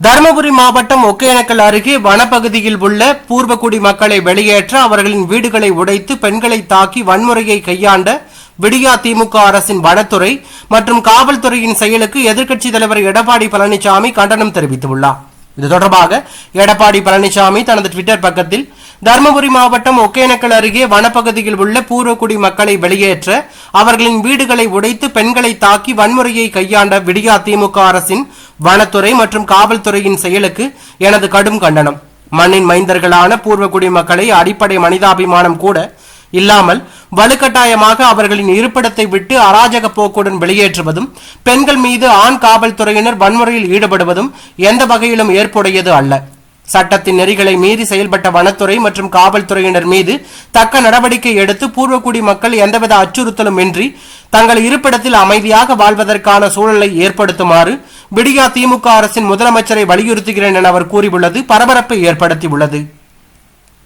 தருமபுரி மாவட்டம் ஒகேனக்கல் அருகே வனப்பகுதியில் உள்ள பூர்வகுடி மக்களை வெளியேற்ற அவர்களின் வீடுகளை உடைத்து பெண்களை தாக்கி வன்முறையை கையாண்ட விடியா திமுக அரசின் வனத்துறை மற்றும் காவல்துறையின் செயலுக்கு எதிர்க்கட்சித் தலைவர் எடப்பாடி பழனிசாமி கண்டனம் தெரிவித்துள்ளார். இது தொடர்பாக எடப்பாடி பழனிசாமி தனது டுவிட்டர் பக்கத்தில் தருமபுரி மாவட்டம் ஒகேனக்கல் அருகே வனப்பகுதியில் உள்ள பூர்வக்குடி மக்களை வெளியேற்ற அவர்களின் வீடுகளை உடைத்து பெண்களை தாக்கி வன்முறையை கையாண்ட விடியா திமுக அரசின் வனத்துறை மற்றும் காவல்துறையின் செயலுக்கு எனது கடும் கண்டனம். மண்ணின் மைந்தர்களான பூர்வக்குடி மக்களை அடிப்படை மனிதாபிமானம் கூட இல்லாமல் வலுக்கட்டாயமாக அவர்களின் இருப்பிடத்தை விட்டு அராஜக போக்குடன் வெளியேற்றுவதும் பெண்கள் மீது ஆண் காவல்துறையினர் வன்முறையில் ஈடுபடுவதும் எந்த வகையிலும் ஏற்புடையது அல்ல. சட்டத்தின் நெறிகளை மீறி செயல்பட்ட வனத்துறை மற்றும் காவல்துறையினர் மீது தக்க நடவடிக்கை எடுத்து பூர்வக்குடி மக்கள் எந்தவித அச்சுறுத்தலும் இன்றி தங்கள் இருப்பிடத்தில் அமைதியாக வாழ்வதற்கான சூழலை ஏற்படுத்துமாறு விடியா திமுக அரசின் முதலமைச்சரை வலியுறுத்துகிறேன் என அவர் கூறியுள்ளது. பரபரப்பை ஏற்படுத்தியுள்ளது.